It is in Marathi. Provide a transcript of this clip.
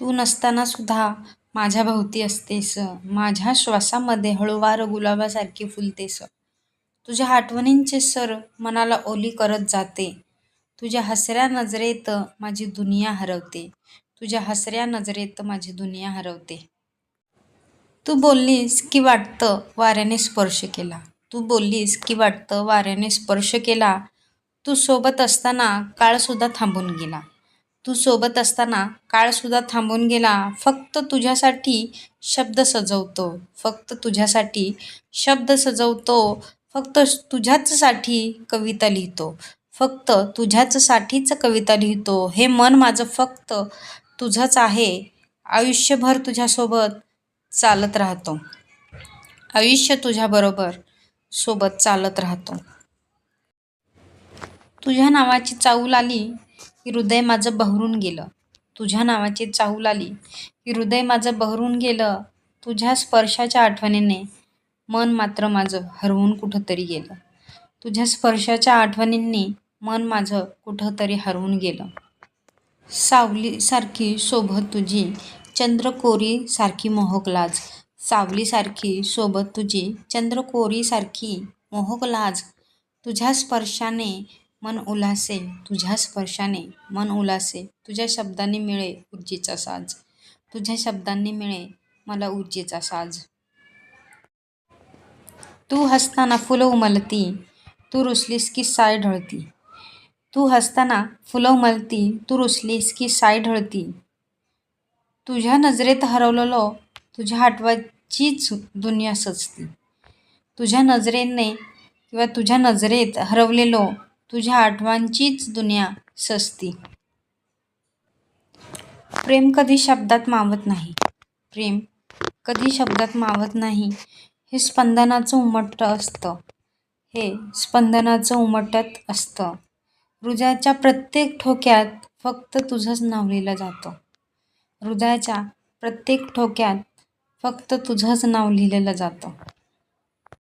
तू नसताना सुद्धा माझ्या भोवती असतेस. माझ्या श्वासामध्ये हळूवार गुलाबासारखी फुलतेस. तुझ्या आठवणींचे सर मनाला ओली करत जाते. तुझ्या हसऱ्या नजरेत माझी दुनिया हरवते. तुझ्या हसऱ्या नजरेत माझी दुनिया हरवते. तू बोललीस की वाटतं वाऱ्याने स्पर्श केला. तू बोललीस की वाटतं वाऱ्याने स्पर्श केला. तू सोबत असताना काळसुद्धा थांबून गेला. तू सोबत असताना काळसुद्धा थांबून गेला. फक्त तुझ्यासाठी शब्द सजवतो. फक्त तुझ्यासाठी शब्द सजवतो. फक्त तुझ्याचसाठी कविता लिहितो. फक्त तुझ्याचसाठीच कविता लिहितो. हे मन माझं फक्त तुझंच आहे. आयुष्यभर तुझ्यासोबत चालत राहतो. आयुष्य तुझ्याबरोबर सोबत चालत राहतो. तुझ्या नावाची चाऊल आली की हृदय माझं बहरून गेलं. तुझ्या नावाची चाहूल आली. की हृदय माझं बहरून गेलं तुझ्या स्पर्शाच्या आठवणीने मन मात्र माझं हरवून कुठंतरी गेलं. तुझ्या स्पर्शाच्या आठवणींनी मन माझं कुठंतरी हरवून गेलं. सावलीसारखी सोबत तुझी चंद्रकोरी सारखी मोहक लाज सावलीसारखी सोबत तुझी चंद्रकोरीसारखी मोहक लाज तुझ्या स्पर्शाने मन उलासे तुझ्या स्पर्शाने मन उल्हासे तुझ्या शब्दांनी मिळे ऊर्जेचा साज. तुझ्या शब्दांनी मिळे मला ऊर्जेचा साज. तू हसताना फुलं उमलती तू रुसलीस की साय ढळती. तू हसताना फुलं उमलती तू रुसलीस की साय ढळती. तुझ्या नजरेत हरवलेलो तुझ्या आठवाचीच दुनिया सजती. तुझ्या नजरेने किंवा तुझ्या नजरेत हरवलेलो तुझ्या आठवांचीच दुनिया सस्ती. प्रेम कधी शब्दात मावत नाही. प्रेम कधी शब्दात मावत नाही. हे स्पंदनाचं उमटत असतं. हे स्पंदनाचं उमटत असतं. हृदयाच्या प्रत्येक ठोक्यात फक्त तुझंच नाव लिहिलं जातं. हृदयाच्या प्रत्येक ठोक्यात फक्त तुझंच नाव लिहिलेलं जातं.